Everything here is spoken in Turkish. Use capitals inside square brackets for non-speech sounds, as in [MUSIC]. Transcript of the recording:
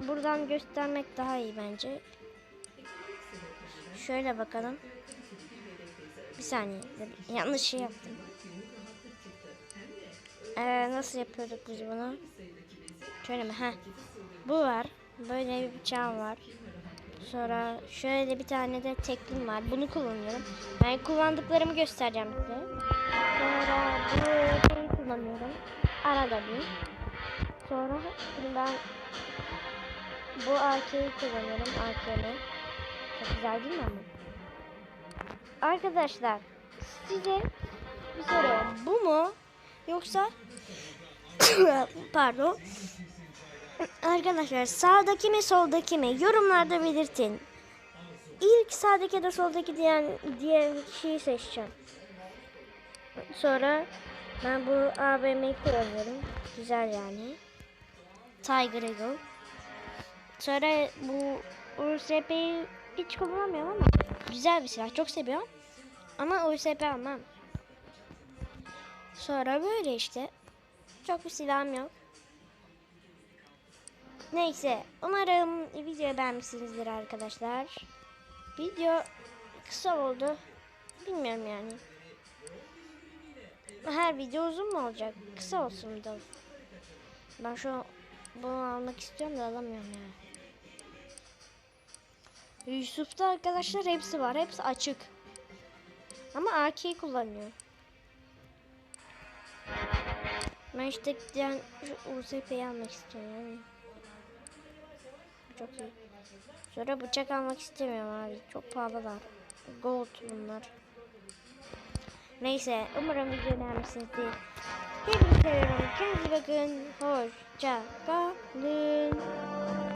buradan göstermek daha iyi bence. Şöyle bakalım. Bir saniye. Yanlış şey yaptım. Ee, nasıl yapıyorduk biz bunu? Şöyle mi? Heh. Bu var. Böyle bir bıçağım var. Sonra şöyle bir tane de teklim var. Bunu kullanıyorum. Ben kullandıklarımı göstereceğim size. Sonra bu şeyi kullanıyorum. Arada bir. Sonra ben bu AK'yi kullanıyorum. AK'ni. Çok güzel değil mi ama? Arkadaşlar size bir soru. Bu mu? Yoksa [COUGHS] pardon. Arkadaşlar sağdaki mi soldaki mi? Yorumlarda belirtin. İlk sağdaki ya da soldaki diyen diye kişiyi seçeceğim. Sonra ben bu AVM'yi kullanıyorum. Güzel yani. Tiger Eagle. Sonra bu USP'yi hiç kullanmıyorum ama güzel bir silah. Çok seviyorum. Ama USP almam. Sonra böyle işte. Çok bir silahım yok. Neyse. Umarım videoyu beğenmişsinizdir arkadaşlar. Video kısa oldu. Bilmiyorum yani. Her video uzun mu olacak? Kısa olsun da. Ben şu bunu almak istiyorum da alamıyorum ya. Yusuf'ta arkadaşlar hepsi var. Hepsi açık. Ama AK'yi kullanıyor. Ben işte yani şu USP'yi almak istiyorum yani. Çok iyi. Sonra bıçak almak istemiyorum abi. Çok pahalılar. Gold bunlar. Neyse umarım video beğenmişsinizdir. Hepinizi seviyorum. Kendinize bakın. Hoşça kalın.